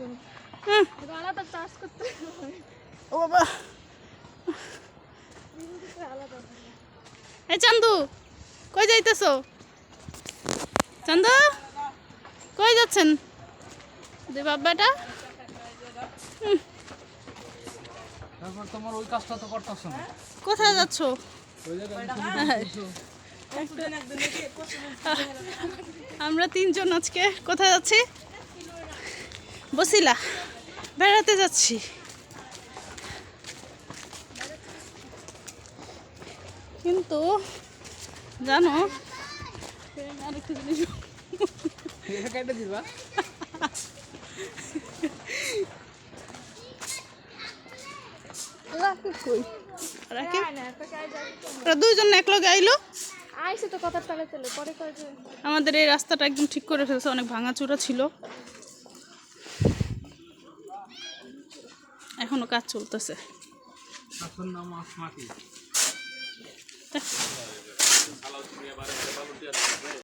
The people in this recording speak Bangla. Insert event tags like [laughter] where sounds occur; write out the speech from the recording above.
জন্য। হুম, এটা করতে ও বাবা। চান্দু কই যাইতেছো? চান্দু কই যাচ্ছেন? দুই বাবাটা তারপর তোমার ওই কাজটা তো করতেছ না। কোথায় যাচ্ছ? [laughs] আমরা তিনজন আজকে কোথায় যাচ্ছি? বসিলা বেড়াতে যাচ্ছি। কিন্তু জানো আরেকটা জিনিস। দিবা দুইজন একলগে আইলো। আইসে তো কথা চলে পরে আমাদের এই রাস্তাটা একদম ঠিক করে ফেলছে অনেক ভাঙাচোরা ছিল। এখনও কাজ চলতেছে।